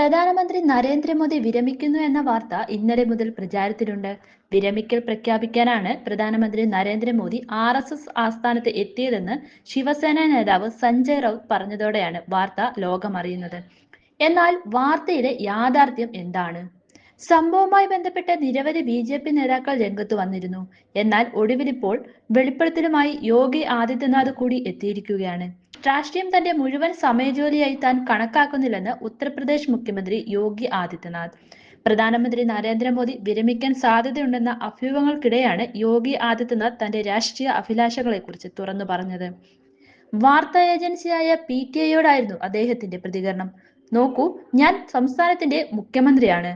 പ്രധാനമന്ത്രി നരേന്ദ്രമോദി വിരമിക്കുന്നു എന്ന വാർത്ത ഇന്നലെ മുതൽ പ്രചാരത്തിലുണ്ട്. വിരമിക്കൽ പ്രഖ്യാപിക്കാനാണ് പ്രധാനമന്ത്രി നരേന്ദ്രമോദി ആർ എസ് എസ് ആസ്ഥാനത്ത് എത്തിയതെന്ന് ശിവസേന നേതാവ് സഞ്ജയ് റൌത്ത് പറഞ്ഞതോടെയാണ് വാർത്ത ലോകമറിയുന്നത്. എന്നാൽ വാർത്തയിലെ യാഥാർത്ഥ്യം എന്താണ്? സംഭവവുമായി ബന്ധപ്പെട്ട് നിരവധി ബി ജെ പി നേതാക്കൾ രംഗത്ത് വന്നിരുന്നു. എന്നാൽ ഒടുവിലിപ്പോൾ വെളിപ്പെടുത്തലുമായി യോഗി ആദിത്യനാഥ് കൂടി എത്തിയിരിക്കുകയാണ്. രാഷ്ട്രീയം തന്റെ മുഴുവൻ സമയജോലിയായി താൻ കണക്കാക്കുന്നില്ലെന്ന് ഉത്തർപ്രദേശ് മുഖ്യമന്ത്രി യോഗി ആദിത്യനാഥ്. പ്രധാനമന്ത്രി നരേന്ദ്രമോദി വിരമിക്കാൻ സാധ്യതയുണ്ടെന്ന അഭ്യൂഹങ്ങൾക്കിടെയാണ് യോഗി ആദിത്യനാഥ് തന്റെ രാഷ്ട്രീയ അഭിലാഷങ്ങളെക്കുറിച്ച് തുറന്നു പറഞ്ഞത്. വാർത്താ ഏജൻസിയായ പി ടി ഐയോടായിരുന്നു അദ്ദേഹത്തിന്റെ പ്രതികരണം. നോക്കൂ ഞാൻ സംസ്ഥാനത്തിന്റെ മുഖ്യമന്ത്രിയാണ്.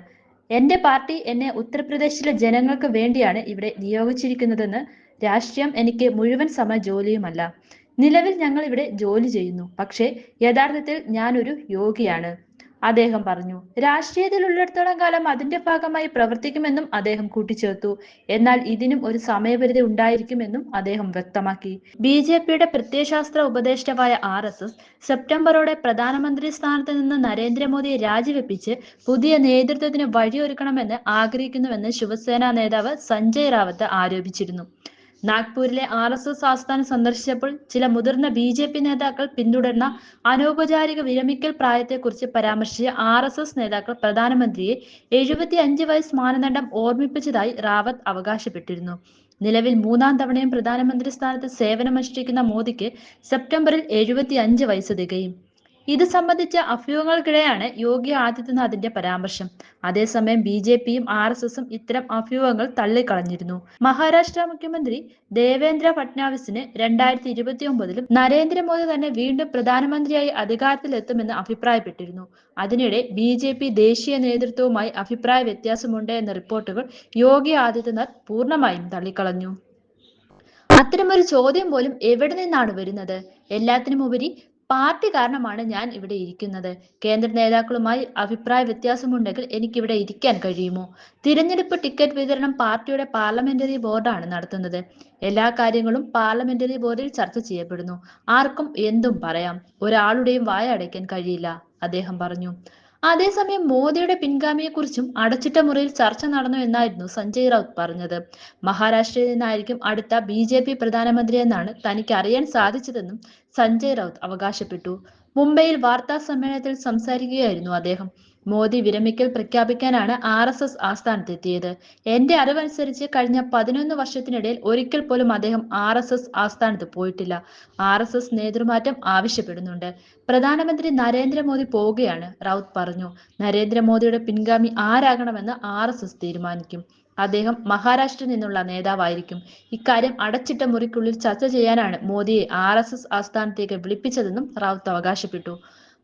എന്റെ പാർട്ടി എന്നെ ഉത്തർപ്രദേശിലെ ജനങ്ങൾക്ക് വേണ്ടിയാണ് ഇവിടെ നിയോഗിച്ചിരിക്കുന്നതെന്ന് രാഷ്ട്രീയം എനിക്ക് മുഴുവൻ സമ ജോലിയുമല്ല നിലവിൽ ഞങ്ങൾ ഇവിടെ ജോലി ചെയ്യുന്നു. പക്ഷേ യഥാർത്ഥത്തിൽ ഞാനൊരു യോഗിയാണ്. അദ്ദേഹം പറഞ്ഞു രാഷ്ട്രീയത്തിൽ ഉള്ളിടത്തോളം കാലം അതിന്റെ ഭാഗമായി പ്രവർത്തിക്കുമെന്നും അദ്ദേഹം കൂട്ടിച്ചേർത്തു. എന്നാൽ ഇതിനും ഒരു സമയപരിധി ഉണ്ടായിരിക്കുമെന്നും അദ്ദേഹം വ്യക്തമാക്കി. ബി ജെ പിയുടെ പ്രത്യയശാസ്ത്ര ഉപദേഷ്ടാവായ ആർ എസ് എസ് സെപ്റ്റംബറോടെ പ്രധാനമന്ത്രി സ്ഥാനത്ത് നിന്ന് നരേന്ദ്രമോദിയെ രാജിവെപ്പിച്ച് പുതിയ നേതൃത്വത്തിന് വഴിയൊരുക്കണമെന്ന് ആഗ്രഹിക്കുന്നുവെന്ന് ശിവസേന നേതാവ് സഞ്ജയ് റാവത്ത് ആരോപിച്ചിരുന്നു. നാഗ്പൂരിലെ ആർ എസ് എസ് ആസ്ഥാനം സന്ദർശിച്ചപ്പോൾ ചില മുതിർന്ന ബി ജെ പി നേതാക്കൾ പിന്തുടർന്ന അനൗപചാരിക വിരമിക്കൽ പ്രായത്തെക്കുറിച്ച് പരാമർശിച്ച ആർ എസ് എസ് നേതാക്കൾ പ്രധാനമന്ത്രിയെ എഴുപത്തി അഞ്ച് വയസ്സ് മാനദണ്ഡം ഓർമ്മിപ്പിച്ചതായി റാവത്ത് അവകാശപ്പെട്ടിരുന്നു. നിലവിൽ മൂന്നാം തവണയും പ്രധാനമന്ത്രി സ്ഥാനത്ത് സേവനമനുഷ്ഠിക്കുന്ന മോദിക്ക് സെപ്റ്റംബറിൽ എഴുപത്തി അഞ്ച് വയസ്സ് തികയും. ഇത് സംബന്ധിച്ച അഭ്യൂഹങ്ങൾക്കിടെയാണ് യോഗി ആദിത്യനാഥിന്റെ പരാമർശം. അതേസമയം ബി ജെ പിയും ആർ എസ് എസും ഇത്തരം അഭ്യൂഹങ്ങൾ തള്ളിക്കളഞ്ഞിരുന്നു. മഹാരാഷ്ട്ര മുഖ്യമന്ത്രി ദേവേന്ദ്ര ഫട്നാവിസിന് രണ്ടായിരത്തി ഇരുപത്തി ഒമ്പതിലും നരേന്ദ്രമോദി തന്നെ വീണ്ടും പ്രധാനമന്ത്രിയായി അധികാരത്തിലെത്തുമെന്ന് അഭിപ്രായപ്പെട്ടിരുന്നു. അതിനിടെ ബി ജെ പി ദേശീയ നേതൃത്വവുമായി അഭിപ്രായ വ്യത്യാസമുണ്ട് എന്ന റിപ്പോർട്ടുകൾ യോഗി ആദിത്യനാഥ് പൂർണമായും തള്ളിക്കളഞ്ഞു. അത്തരമൊരു ചോദ്യം പോലും എവിടെ നിന്നാണ് വരുന്നത്? എല്ലാത്തിനുമുപരി പാർട്ടി കാരണമാണ് ഞാൻ ഇവിടെ ഇരിക്കുന്നത്. കേന്ദ്ര നേതാക്കളുമായി അഭിപ്രായ വ്യത്യാസമുണ്ടെങ്കിൽ എനിക്കിവിടെ ഇരിക്കാൻ കഴിയുമോ? തിരഞ്ഞെടുപ്പ് ടിക്കറ്റ് വിതരണം പാർട്ടിയുടെ പാർലമെന്ററി ബോർഡാണ് നടത്തുന്നത്. എല്ലാ കാര്യങ്ങളും പാർലമെന്ററി ബോർഡിൽ ചർച്ച ചെയ്യപ്പെടുന്നു. ആർക്കും എന്തും പറയാം. ഒരാളുടെയും വായ അടയ്ക്കാൻ കഴിയില്ല അദ്ദേഹം പറഞ്ഞു. അതേസമയം മോദിയുടെ പിൻഗാമിയെക്കുറിച്ചും അടച്ചിട്ട മുറിയിൽ ചർച്ച നടന്നു എന്നായിരുന്നു സഞ്ജയ് റൌത്ത് പറഞ്ഞത്. മഹാരാഷ്ട്രയിൽ നിന്നായിരിക്കും അടുത്ത ബി ജെ പി പ്രധാനമന്ത്രി എന്നാണ് തനിക്ക് അറിയാൻ സാധിച്ചതെന്നും സഞ്ജയ് റൌത്ത് അവകാശപ്പെട്ടു. മുംബൈയിൽ വാർത്താ സമ്മേളനത്തിൽ സംസാരിക്കുകയായിരുന്നു അദ്ദേഹം. മോദി വിരമിക്കൽ പ്രഖ്യാപിക്കാനാണ് ആർ എസ് എസ് ആസ്ഥാനത്തെത്തിയത്. എന്റെ അറിവനുസരിച്ച് കഴിഞ്ഞ പതിനൊന്ന് വർഷത്തിനിടയിൽ ഒരിക്കൽ പോലും അദ്ദേഹം ആർ എസ് എസ് ആസ്ഥാനത്ത് പോയിട്ടില്ല. ആർ എസ് എസ് നേതൃമാറ്റം ആവശ്യപ്പെടുന്നുണ്ട്. പ്രധാനമന്ത്രി നരേന്ദ്രമോദി പോവുകയാണ് റൌത്ത് പറഞ്ഞു. നരേന്ദ്രമോദിയുടെ പിൻഗാമി ആരാകണമെന്ന് ആർ എസ് എസ് തീരുമാനിക്കും. അദ്ദേഹം മഹാരാഷ്ട്രയിൽ നിന്നുള്ള നേതാവായിരിക്കും. ഇക്കാര്യം അടച്ചിട്ട മുറിക്കുള്ളിൽ ചർച്ച ചെയ്യാനാണ് മോദിയെ ആർ എസ് എസ് ആസ്ഥാനത്തേക്ക് വിളിപ്പിച്ചതെന്നും റാവത്ത് അവകാശപ്പെട്ടു.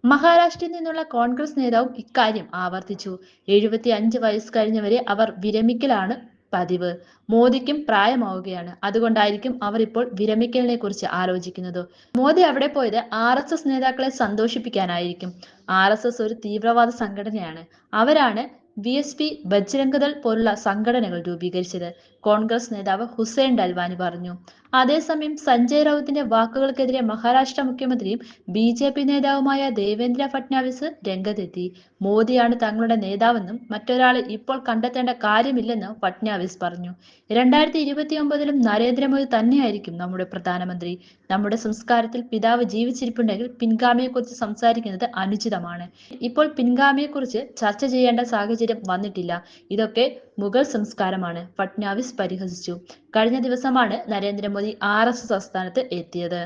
മഹാരാഷ്ട്രയിൽ നിന്നുള്ള കോൺഗ്രസ് നേതാവും ഇക്കാര്യം ആവർത്തിച്ചു. എഴുപത്തി അഞ്ച് വയസ്സ് കഴിഞ്ഞവരെ അവർ വിരമിക്കലാണ് പതിവ്. മോദിക്കും പ്രായമാവുകയാണ്. അതുകൊണ്ടായിരിക്കും അവർ ഇപ്പോൾ വിരമിക്കലിനെ കുറിച്ച് ആലോചിക്കുന്നത്. മോദി അവിടെ പോയത് ആർ എസ് എസ് നേതാക്കളെ സന്തോഷിപ്പിക്കാനായിരിക്കും. ആർ എസ് എസ് ഒരു തീവ്രവാദ സംഘടനയാണ്. അവരാണ് വി എസ് പി ബജ്രംഗദൾ പോലുള്ള സംഘടനകൾ രൂപീകരിച്ചത്. കോൺഗ്രസ് നേതാവ് ഹുസൈൻ ഡൽവാനി പറഞ്ഞു. അതേസമയം സഞ്ജയ് റൌത്തിന്റെ വാക്കുകൾക്കെതിരെ മഹാരാഷ്ട്ര മുഖ്യമന്ത്രിയും ബി ജെ പി നേതാവുമായ ദേവേന്ദ്ര ഫട്നാവിസ് രംഗത്തെത്തി. മോദിയാണ് തങ്ങളുടെ നേതാവെന്നും മറ്റൊരാളെ ഇപ്പോൾ കണ്ടെത്തേണ്ട കാര്യമില്ലെന്ന് ഫട്നാവിസ് പറഞ്ഞു. രണ്ടായിരത്തി ഇരുപത്തി ഒമ്പതിലും നരേന്ദ്രമോദി തന്നെയായിരിക്കും നമ്മുടെ പ്രധാനമന്ത്രി. നമ്മുടെ സംസ്കാരത്തിൽ പിതാവ് ജീവിച്ചിരിപ്പുണ്ടെങ്കിൽ പിൻഗാമിയെക്കുറിച്ച് സംസാരിക്കുന്നത് അനുചിതമാണ്. ഇപ്പോൾ പിൻഗാമിയെക്കുറിച്ച് ചർച്ച ചെയ്യേണ്ട സാഹചര്യം വന്നിട്ടില്ല. ഇതൊക്കെ മുഗൾ സംസ്കാരമാണ് ഫട്നാവിസ് പരിഹസിച്ചു. കഴിഞ്ഞ ദിവസമാണ് നരേന്ദ്രമോദി ആർ എസ് എസ് എത്തിയത്.